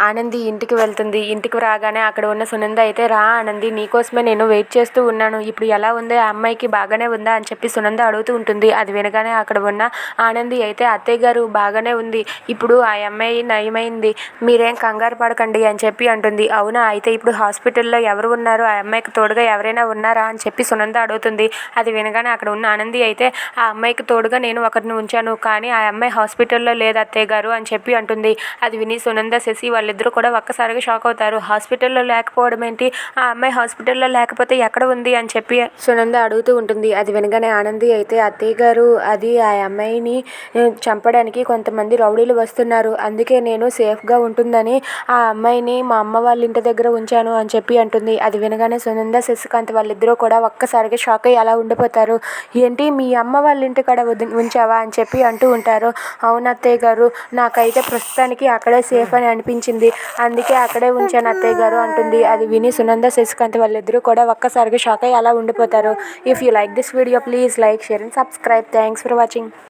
ఆనంది ఇంటికి వెళ్తుంది. ఇంటికి రాగానే అక్కడ ఉన్న సునంద అయితే రా ఆనంది నీకోసమే నేను వెయిట్ చేస్తూ ఉన్నాను. ఇప్పుడు ఎలా ఉంది? ఆ అమ్మాయికి బాగానే ఉందా? అని చెప్పి సునంద అడుగుతూ ఉంటుంది. అది వినగానే అక్కడ ఉన్న ఆనంది అయితే అత్తయ్య గారు బాగానే ఉంది. ఇప్పుడు ఆ అమ్మాయి నయమైంది. మీరేం కంగారు పడకండి అని చెప్పి అంటుంది. అవునా? అయితే ఇప్పుడు హాస్పిటల్లో ఎవరు ఉన్నారు? ఆ అమ్మాయికి తోడుగా ఎవరైనా ఉన్నారా? అని చెప్పి సునంద అడుగుతుంది. అది వినగానే అక్కడ ఉన్న ఆనంది అయితే ఆ అమ్మాయికి తోడుగా నేను ఒకరిని ఉంచాను. కానీ ఆ అమ్మాయి హాస్పిటల్లో లేదు అత్తయ్య గారు అని చెప్పి అంటుంది. అది విని సునంద శశి వాళ్ళిద్దరూ కూడా ఒక్కసారిగా షాక్ అవుతారు. హాస్పిటల్లో లేకపోవడం ఏంటి? ఆ అమ్మాయి హాస్పిటల్లో లేకపోతే ఎక్కడ ఉంది అని చెప్పి సునంద అడుగుతూ ఉంటుంది. అది వినగానే ఆనంది అయితే అత్తయ్య గారు అది ఆ అమ్మాయిని చంపడానికి కొంతమంది రౌడీలు వస్తున్నారు. అందుకే నేను సేఫ్గా ఉంటుందని ఆ అమ్మాయిని మా అమ్మ వాళ్ళ ఇంటి దగ్గర ఉంచాను అని చెప్పి అంటుంది. అది వినగానే సునంద శశికాంత్ వాళ్ళిద్దరూ కూడా ఒక్కసారిగా షాక్ అయ్యి అలా ఉండిపోతారు. ఏంటి మీ అమ్మ వాళ్ళ ఇంటి కాడ ఉంచావా? అని చెప్పి అంటూ ఉంటారు. అవునత్తయ్య గారు నాకైతే ప్రస్తుతానికి అక్కడే సేఫ్ అని అనిపించింది. అందుకే అక్కడే ఉంచాను అత్తయ్య గారు అంటుంది. అది విని సునంద శశికాంత్ వాళ్ళిద్దరూ కూడా ఒక్కసారిగా షాక్ అయ్యి అలా ఉండిపోతారు. If you like this video please like share and subscribe thanks for watching